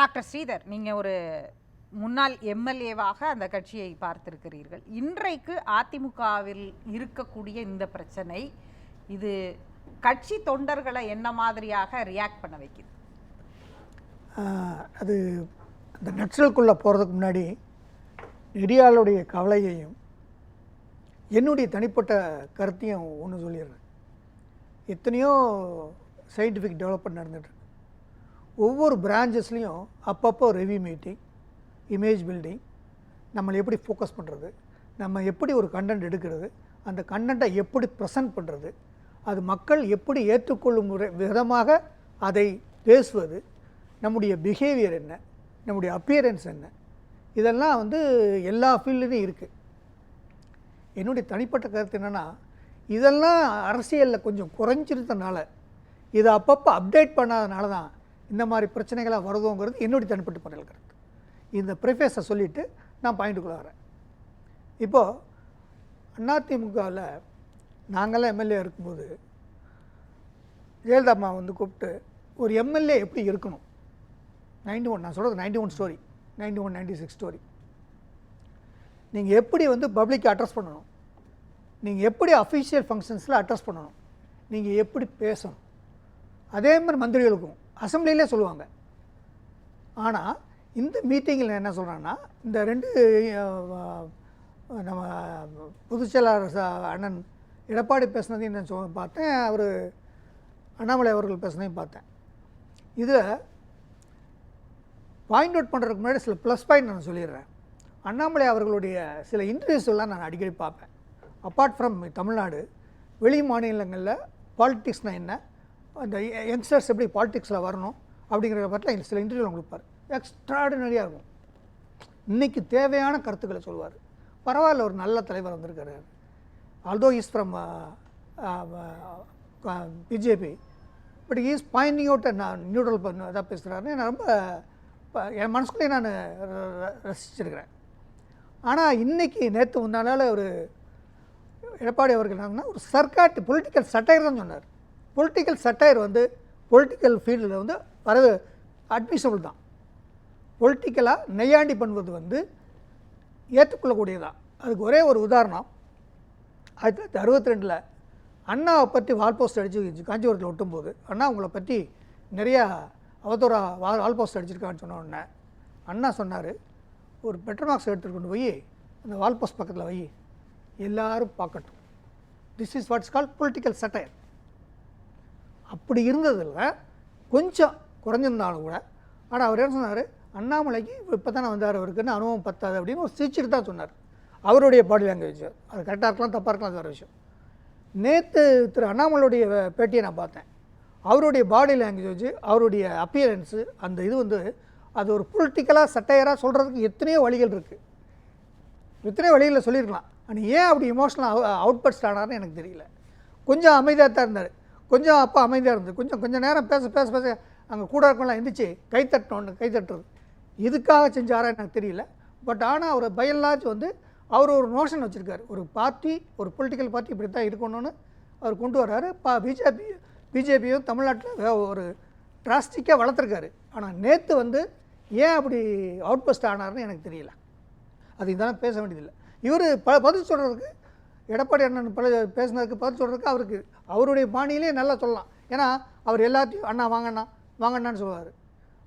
Doctor Sridhar நீங்கள் ஒரு முன்னாள் எம்எல்ஏவாக அந்த கட்சியை பார்த்திருக்கிறீர்கள். இன்றைக்கு அதிமுகவில் இருக்கக்கூடிய இந்த பிரச்சனை இது கட்சி தொண்டர்களை என்ன மாதிரியாக ரியாக்ட் பண்ண வைக்குது? அது அந்த நக்சலுக்குள்ளே போகிறதுக்கு முன்னாடி நெடியாளுடைய கவலையையும் என்னுடைய தனிப்பட்ட கருத்தையும் ஒன்று சொல்லிடுறேன். எத்தனையோ சயின்டிஃபிக் டெவலப்மெண்ட் நடந்துட்டுருக்கு ஒவ்வொரு பிரான்ச்சஸ்லேயும் அப்பப்போ ரெவ்யூ மீட்டிங் இமேஜ் பில்டிங் நம்மளை எப்படி ஃபோக்கஸ் பண்ணுறது நம்ம எப்படி ஒரு கண்டென்ட் எடுக்கிறது அந்த கண்டென்ட்டை எப்படி ப்ரெசன்ட் பண்ணுறது அது மக்கள் எப்படி ஏற்றுக்கொள்ளும் முறை விதமாக அதை பேசுவது நம்முடைய பிஹேவியர் என்ன நம்முடைய அப்பியரன்ஸ் என்ன இதெல்லாம் வந்து எல்லா ஃபீல்டுலையும் இருக்குது என்னுடைய தனிப்பட்ட கருத்து என்னென்னா இதெல்லாம் அரசியலில் கொஞ்சம் குறைஞ்சிருந்தனால இதை அப்பப்போ அப்டேட் பண்ணாதனால தான் இந்த மாதிரி பிரச்சனைகளாக வருதோங்கிறது என்னுடைய தனிப்பட்ட முறையில் கருத்து. இந்த ப்ரிஃபேஸை சொல்லிவிட்டு நான் பாயிண்ட்டுக்குள்ளே வரேன். இப்போது அதிமுகவில் நாங்களாம் எம்எல்ஏ இருக்கும்போது ஜெயலலிதா அம்மா வந்து கூப்பிட்டு ஒரு எம்எல்ஏ எப்படி இருக்கணும்? நைன்டி ஒன் நான் சொல்கிறது ninety one story ninety one ninety six story நீங்கள் எப்படி வந்து பப்ளிக் அட்ரஸ் பண்ணணும்? நீங்கள் எப்படி அஃபிஷியல் ஃபங்க்ஷன்ஸில் அட்ரஸ் பண்ணணும்? நீங்கள் எப்படி பேசணும்? அதே மாதிரி மந்திரிகளுக்கும் அசம்பிளிலே சொல்லுவாங்க. ஆனால் இந்த மீட்டிங்கில் என்ன சொல்கிறேன்னா இந்த ரெண்டு நம்ம பொதுச்செயலாளர் அண்ணன் எடப்பாடி பேசுனதையும் நான் சொ பார்த்தேன். அவர் அண்ணாமலை அவர்கள் பேசுனதையும் பார்த்தேன். இதில் பாயிண்ட் அவுட் பண்ணுறதுக்கு முன்னாடி சில ப்ளஸ் பாயிண்ட் நான் சொல்லிடுறேன். அண்ணாமலை அவர்களுடைய சில இன்டர்வியூஸ் எல்லாம் நான் அடிக்கடி பார்ப்பேன். அப்பார்ட் ஃப்ரம் தமிழ்நாடு வெளி மாநிலங்களில் பாலிட்டிக்ஸ்னால் என்ன? அந்த யங்ஸ்டர்ஸ் எப்படி பாலிட்டிக்ஸில் வரணும் அப்படிங்கிறத பற்றில சில இன்டர்வியூ கொடுப்பார். எக்ஸ்ட்ராடினரியாக இருக்கும். இன்றைக்கி தேவையான கருத்துக்களை சொல்லுவார். பரவாயில்ல ஒரு நல்ல தலைவர் வந்திருக்காரு. Although is from BJP but is pointing out நான் நியூட்ரல் பண்ண இதாக பேசுகிறாருன்னு நான் ரொம்ப என் மனசுக்குள்ளேயே நான் ர- ர- ரசிச்சிருக்கிறேன். ஆனால் இன்றைக்கி நேற்று முன்னால ஒரு எடப்பாடி அவர்கள் என்னன்னா ஒரு சர்க்காட்டு பொலிட்டிக்கல் சட்டையர் தான் சொன்னார். பொலிட்டிக்கல் சட்டையர் வந்து பொலிட்டிக்கல் ஃபீல்டில் வந்து வரது அட்மிசபிள் தான். பொலிட்டிக்கலாக நெய்யாண்டி பண்ணுவது வந்து ஏற்றுக்கொள்ளக்கூடியதான் அதுக்கு ஒரே ஒரு உதாரணம். ஆயிரத்தி தொள்ளாயிரத்தி அறுபத்தி ரெண்டில் அண்ணாவை பற்றி வால் போஸ்ட் அடித்து காஞ்சிபுரத்தில் ஒட்டும்போது அண்ணா உங்களை பற்றி நிறையா அவதூறா வால் வால் போஸ்ட் அடிச்சிருக்கான்னு சொன்ன உடனே அண்ணா சொன்னார் ஒரு பெட்ரோல் மார்க்ஸ் எடுத்துகிட்டு கொண்டு போய் அந்த வால் போஸ்ட் பக்கத்தில் வை. எல்லோரும் பார்க்கட்டும். This is what's call political satire அப்படி இருந்ததில் கொஞ்சம் குறைஞ்சிருந்தாலும் கூட. ஆனால் அவர் என்ன சொன்னார்? அண்ணாமலைக்கு இப்போ தானே வந்தார் அவருக்குன்னு அனுபவம் பத்தாது அப்படின்னு ஒரு சிரிச்சுட்டு தான் சொன்னார். அவருடைய பாடி லாங்குவேஜ் அது கரெக்டாக இருக்கலாம் தப்பாக இருக்கலாம் வேறு விஷயம். நேற்று திரு அண்ணாமலையுடைய பேட்டியை நான் பார்த்தேன். அவருடைய பாடி லாங்குவேஜ் அவருடைய அப்பியரன்ஸு அந்த இது வந்து அது ஒரு பொலிட்டிக்கலாக சட்டையராக சொல்கிறதுக்கு எத்தனையோ வழிகள் இருக்குது எத்தனையோ வழிகளில் சொல்லியிருக்கலாம். ஆனால் ஏன் அப்படி இமோஷனல் அவுட் பட்ஸ்ட் ஆனார்னு எனக்கு தெரியல. கொஞ்சம் அமைதியாக தான் இருந்தார். கொஞ்சம் அப்பா அமைதியாக இருந்தது கொஞ்சம் கொஞ்சம் நேரம் பேச பேச பேச அங்கே கூட இருக்கலாம் எந்திரிச்சு கை தட்டணும்னு கை தட்டுறது. இதுக்காக செஞ்சாரா எனக்கு தெரியல. பட் ஆனால் அவர் பயன்லாச்சு வந்து அவர் ஒரு நோஷன் வச்சுருக்காரு. ஒரு பார்ட்டி ஒரு பொலிட்டிக்கல் பார்ட்டி இப்படி தான் இருக்கணும்னு அவர் கொண்டு வர்றாரு. பா பிஜேபி பிஜேபியும் தமிழ்நாட்டில் ஒரு டிராஸ்டிக்காக வளர்த்துருக்காரு. ஆனால் நேற்று வந்து ஏன் அப்படி அவுட் பஸ்ட் ஆனார்னு எனக்கு தெரியல. அது இதெல்லாம் பேச வேண்டியதில்லை. இவர் ப பதில் சொல்கிறதுக்கு எடப்பாடி அண்ணன் பல பேசினதுக்கு பதில் சொல்கிறதுக்கு அவருக்கு அவருடைய பாணியிலே நல்லா சொல்லலாம். ஏன்னா அவர் எல்லாத்தையும் அண்ணா வாங்கண்ணா வாங்கண்ணான்னு சொல்லுவார்.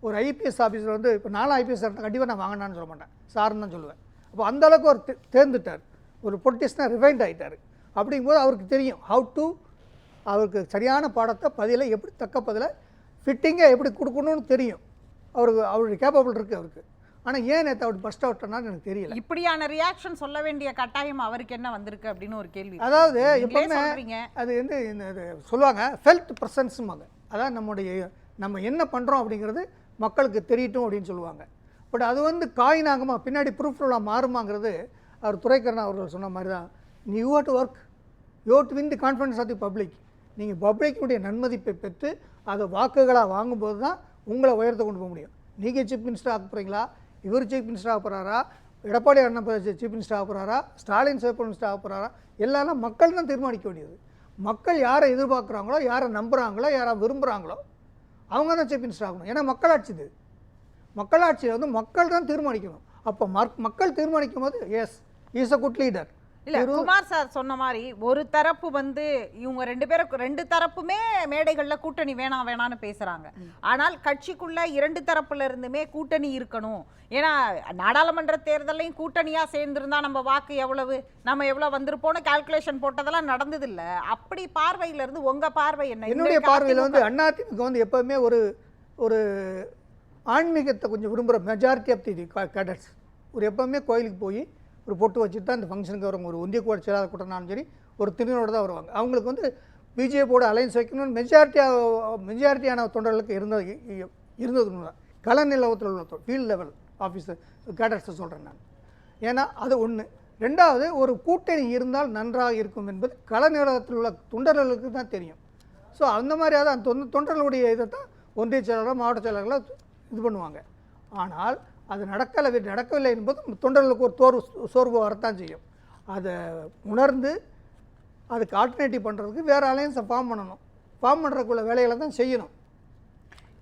ஒரு ஐபிஎஸ் ஆஃபீஸர் வந்து இப்போ நாலு ஐபிஎஸ் இருந்தால் கண்டிப்பாக நான் வாங்கண்ணான்னு சொல்ல மாட்டேன். சார்னு தான் சொல்லுவேன். அப்போ அந்த அளவுக்கு அவர் தேர்ந்துட்டார். ஒரு பொலிட்டிஷனாக ரிவைண்ட் ஆகிட்டார் அப்படிங்கும்போது அவருக்கு தெரியும் ஹவு டு அவருக்கு சரியான பாடத்தை பதிலை எப்படி தக்க பதிலை ஃபிட்டிங்காக எப்படி கொடுக்கணும்னு தெரியும். அவருக்கு அவருடைய கேப்பபிள் இருக்குது அவருக்கு. ஆனால் ஏன் நேற்று அவர் பஸ்ட் அவுட் ஆனார்னு எனக்கு தெரியல. இப்படியான ரியாக்ஷன் சொல்ல வேண்டிய கட்டாயம் அவருக்கு என்ன வந்திருக்கு அப்படின்னு ஒரு கேள்வி. அதாவது எப்பவுமே அது வந்து சொல்லுவாங்க ஃபெல்ட் ப்ரெசன்ஸுமாங்க அதான் நம்முடைய நம்ம என்ன பண்ணுறோம் அப்படிங்கிறது மக்களுக்கு தெரியட்டும் அப்படின்னு சொல்லுவாங்க. பட் அது வந்து காயினாகுமா பின்னாடி ப்ரூஃப்லாம் மாறுமாங்கிறது அவர் துரைக்கரன் அவர்கள் சொன்ன மாதிரி தான் நீ you to work you to win the confidence of the public நீங்கள் பப்ளிக்குடைய நன்மதிப்பை பெற்று அதை வாக்குகளாக வாங்கும்போது தான் உங்களை உயரத்தை கொண்டு போக முடியும். நீங்கள் சீஃப் மினிஸ்டர் ஆக போகிறீங்களா இவர் சீஃப் மினிஸ்டராக போகிறாரா எடப்பாடி அண்ணன் சீஃப் மினிஸ்டராக போகிறாரா ஸ்டாலின் சீஃப் மினிஸ்டராக போகிறாரா எல்லாரும் மக்கள் தான் தீர்மானிக்க வேண்டியது. மக்கள் யாரை எதிர்பார்க்குறாங்களோ யாரை நம்புகிறாங்களோ யாரை விரும்புகிறாங்களோ அவங்க தான் சீஃப் மினிஸ்டர் ஆகணும். ஏன்னா மக்களாட்சி இது. மக்களாட்சியை வந்து மக்கள் தான் தீர்மானிக்கணும். அப்போ மக்கள் தீர்மானிக்கும் போது yes is a good leader இல்ல குமார் சார் சொன்ன மாதிரி ஒரு தரப்பு வந்து இவங்க ரெண்டு பேரும் ரெண்டு தரப்புமே மேடைகள்ல கூட்டணி வேணாம் வேணாம்னு பேசுறாங்க. ஆனால் கட்சிக்குள்ள இரண்டு தரப்புல இருந்துமே கூட்டணி இருக்கணும். ஏன்னா நாடாளுமன்ற தேர்தலையும் கூட்டணியா சேர்ந்திருந்தா நம்ம வாக்கு எவ்வளவு நம்ம எவ்வளவு வந்திருப்போம்னு கால்குலேஷன் போட்டதெல்லாம் நடந்தது இல்ல அப்படி பார்வையில இருந்து உங்க பார்வை என்ன? என்னுடைய பார்வையில் வந்து அதிமுக வந்து எப்போவுமே ஒரு ஒரு ஆன்மீகத்தை கொஞ்சம் விரும்புகிற மெஜாரிட்டி ஆஃப் தி கேடட்ஸ் ஒரு எப்போவுமே கோயிலுக்கு போய் ஒரு பொட்டு வச்சுட்டு தான் இந்த ஃபங்க்ஷனுக்கு வருவாங்க. ஒரு ஒந்திய கூட சேராத கூட்டம்னாலும் சரி ஒரு திருநோட தான் வருவாங்க. அவங்களுக்கு வந்து பிஜேபியோட அலைன்ஸ் வைக்கணும்னு மெஜாரிட்டியாக மெஜாரிட்டியான தொண்டர்களுக்கு இருந்தது இ- இ- இருந்தது உண்மைதான். கள நிலவரத்தில் உள்ள ஃபீல்ட் லெவல் ஆஃபீஸர் கேடர்ஸை சொல்கிறேன் நான். ஏன்னா அது ஒன்று ரெண்டாவது ஒரு கூட்டணி இருந்தால் நன்றாக இருக்கும் என்பது கள நிலவரத்தில் உள்ள தொண்டர்களுக்கு தான் தெரியும். ஸோ அந்த மாதிரியாக தான் தொண்டர்களுடைய இதை தான் ஒன்றிய செயலாளர் மாவட்ட செயலாளர்களாக இது பண்ணுவாங்க. ஆனால் அது நடக்கலை நடக்கவில்லை என்பது தொண்டர்களுக்கு ஒரு தோர்வு சோர்வு வரத்தான் செய்யும். அதை உணர்ந்து அதுக்கு ஆல்டர்னேட்டிவ் பண்ணுறதுக்கு வேறு அலையன்ஸை ஃபார்ம் பண்ணணும். ஃபார்ம் பண்ணுறதுக்குள்ள வேலைகளை தான் செய்யணும்.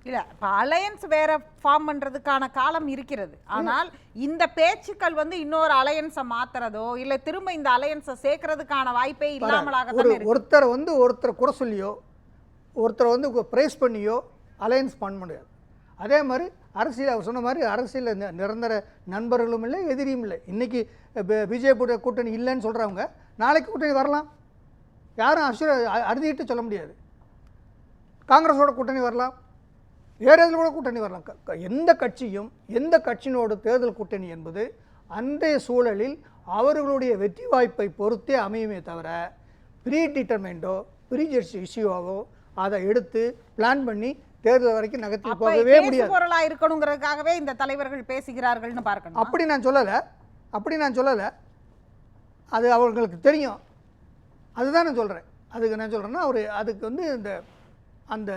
இல்ல இப்ப அலையன்ஸ் வேற ஃபார்ம் பண்றதுக்கான காலம் இருக்கிறது. ஆனால் இந்த பேச்சுக்கள் வந்து இன்னொரு அலையன்ஸை மாத்துறதோ இல்ல திரும்ப இந்த அலையன்ஸை சேர்க்கறதுக்கான வாய்ப்பே ஒரு இல்லாமலாகத்தான் இருக்கு. ஒருத்தரை வந்து ஒருத்தரை குறை சொல்லியோ ஒருத்தரை வந்து ப்ரைஸ் பண்ணியோ அலையன்ஸ் பண்ண முடியாது. அதே மாதிரி அரசியல் அவர் சொன்ன மாதிரி அரசியலில் நிரந்தர நண்பர்களும் இல்லை எதிரியும் இல்லை. இன்றைக்கி பிஜேபியோட கூட்டணி இல்லைன்னு சொல்கிறவங்க நாளைக்கு கூட்டணி வரலாம். யாரும் அசுர அறுதிட்டு சொல்ல முடியாது. காங்கிரஸோட கூட்டணி வரலாம். வேறு எதில் கூட கூட்டணி வரலாம். க- எந்த கட்சியும் எந்த கட்சியினோட தேர்தல் கூட்டணி என்பது அன்றைய சூழலில் அவர்களுடைய வெற்றி வாய்ப்பை பொறுத்தே அமையுமே தவிர ப்ரீ டிட்டர்மெண்டோ ப்ரீ ஜெர்சி இஷ்யூவாவோ அதை எடுத்து பிளான் பண்ணி தேர்தல் வரைக்கும் நகர்த்தி போகவே முடியாது. பேசுபொருளா இருக்கணுங்கிறதுக்காகவே இந்த தலைவர்கள் பேசுகிறார்கள்னு பார்க்கணும்? அப்படி நான் சொல்லலை. அப்படி நான் சொல்லலை. அது அவங்களுக்கு தெரியும். அதுதான் நான் சொல்கிறேன் அதுக்கு நான் சொல்கிறேன்னா ஒரு அதுக்கு வந்து இந்த அந்த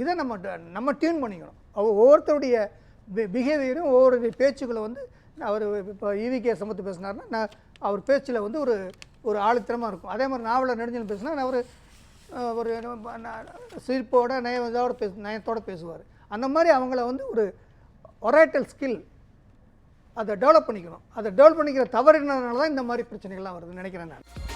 இதை நம்ம நம்ம டியூன் பண்ணிக்கணும். ஒவ்வொருத்தருடைய பிஹேவியரும் ஒவ்வொருடைய பேச்சுக்களை வந்து அவர் இப்போ ஈவிகே சமத்து பேசினார்னா நான் அவர் பேச்சில் வந்து ஒரு ஒரு ஆளுத்திரமாக இருக்கும். அதே மாதிரி நாவலர் நெடுஞ்சல் பேசினா நான் ஒரு அஹ், ஒரு சிரிப்போட பேசு நயத்தோடு பேசுவார். அந்த மாதிரி அவங்கள வந்து ஒரு ஒரேட்டல் ஸ்கில் அதை டெவலப் பண்ணிக்கணும். அதை டெவலப் பண்ணிக்கிற தவறுனால தான் இந்த மாதிரி பிரச்சனைகள்லாம் வருதுன்னு நினைக்கிறேன் நான்.